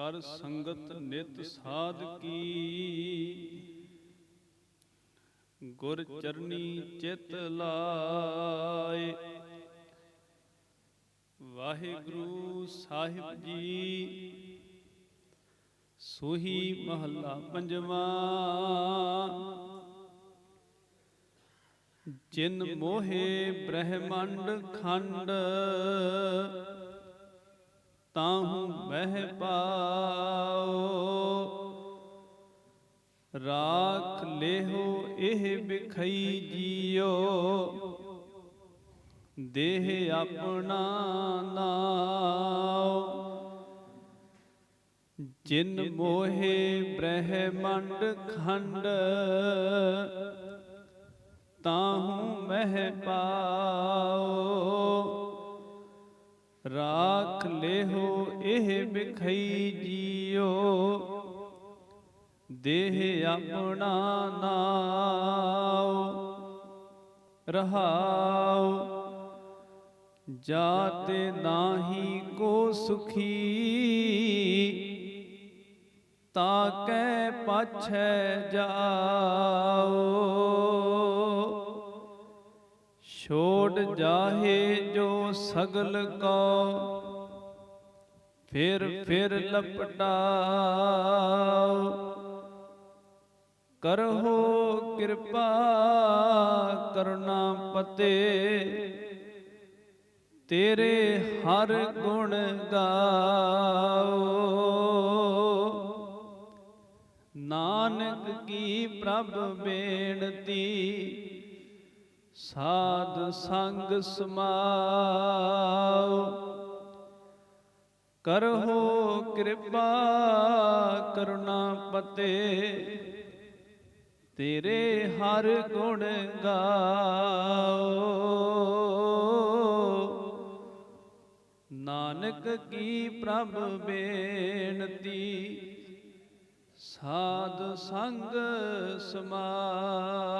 ਕਰ ਸੰਗਤ ਨਿਤ ਸਾਧ ਕੀ। ਗੁਰ ਚਰਨੀ ਚਿਤ ਲਾਏ। ਵਾਹਿਗੁਰੂ ਸਾਹਿਬ ਜੀ, ਸੋਹੀ ਮਹੱਲਾ ਪੰਜਵਾਂ। ਜਿਨ ਮੋਹੇ ਬ੍ਰਹਮੰਡ ਖੰਡ ਤਾਹੂ ਮਹਿ ਪਾਓ? ਰਾਖ ਲੇਹੋ ਇਹ ਬਿਖਈ ਜੀਓ। ਦੇਹ ਆਪਣਾ ਨਾਉ ਜਿਨ ਮੋਹੇ ਬ੍ਰਹਮੰਡ ਖੰਡ, ਤਾਹੂ ਮਹਿ ਪਾਓ। ਰਾਖ ਲੇਹੋ ਇਹ ਬਿਖਈ ਜੀਓ। ਦੇਹ ਆਪਣਾ ਨਾਉ, ਰਹਾਉ। ਜਾਤੇ ਨਾਹੀ ਕੋ ਸੁਖੀ ਤਾਕੈ ਪਾਛੈ ਜਾਓ ਛੋੜ ਜਾਹੇ ਜੋ ਸਗਲ ਕੋ। ਫਿਰ ਫਿਰ ਲਪਟਾਓ ਕਰਹੁ ਕਿਰਪਾ ਕਰੁਣਾ ਪਤੇ। ਤੇਰੇ ਹਰ ਗੁਣ ਗਾਓ। ਨਾਨਕ ਕੀ ਪ੍ਰਭ ਬੇਨਤੀ ਸਾਧ ਸੰਗ ਸਮਾਉ ਕਰਹੁ ਕਿਰਪਾ, ਕਰੁਣਾ ਪਤੇ। ਤੇਰੇ ਹਰ ਗੁਣ ਗਾਓ। ਨਾਨਕ ਕੀ ਪ੍ਰਭ ਬੇਨਤੀ, ਸਾਧ ਸੰਗ ਸਮਾਉ